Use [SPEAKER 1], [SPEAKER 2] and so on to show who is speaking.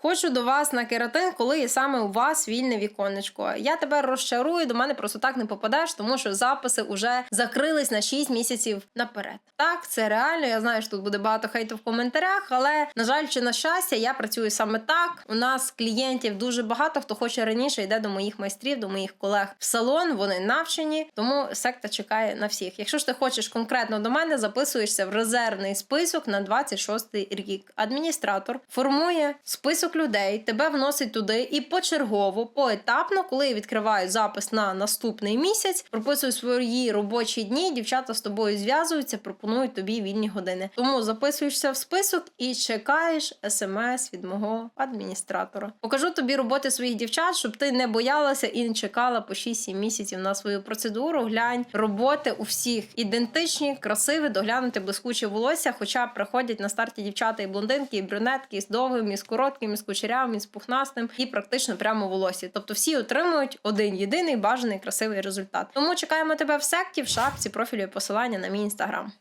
[SPEAKER 1] Хочу до вас на кератин, коли є саме у вас вільне віконечко. Я тебе розчарую, до мене просто так не попадеш, тому що записи вже закрились на 6 місяців наперед. Так, це реально. Я знаю, що тут буде багато хейту в коментарях, але на жаль, чи на щастя, я працюю саме так. У нас клієнтів дуже багато. Хто хоче раніше, йде до моїх майстрів, до моїх колег в салон. Вони навчені, тому секта чекає на всіх. Якщо ж ти хочеш конкретно до мене, записуєшся в резервний список на 26 рік. Адміністратор формує список людей, тебе вносить туди і почергово, поетапно, коли відкривають запис на наступний місяць, прописують свої робочі дні. Дівчата з тобою зв'язуються, пропонують тобі вільні години. Тому записуєшся в список і чекаєш смс від мого адміністратора. Покажу тобі роботи своїх дівчат, щоб ти не боялася і не чекала по 6-7 місяців на свою процедуру. Глянь, роботи у всіх ідентичні, красиві, доглянути блискуче волосся. Хоча приходять на старті дівчата і блондинки, і брюнетки, і з довгим, і з коротким, з кучерявим, і з пухнастим, і практично прямо волосі. Тобто всі отримують один єдиний бажаний красивий результат. Тому чекаємо тебе в секті в шапці профілю і посилання на мій інстаграм.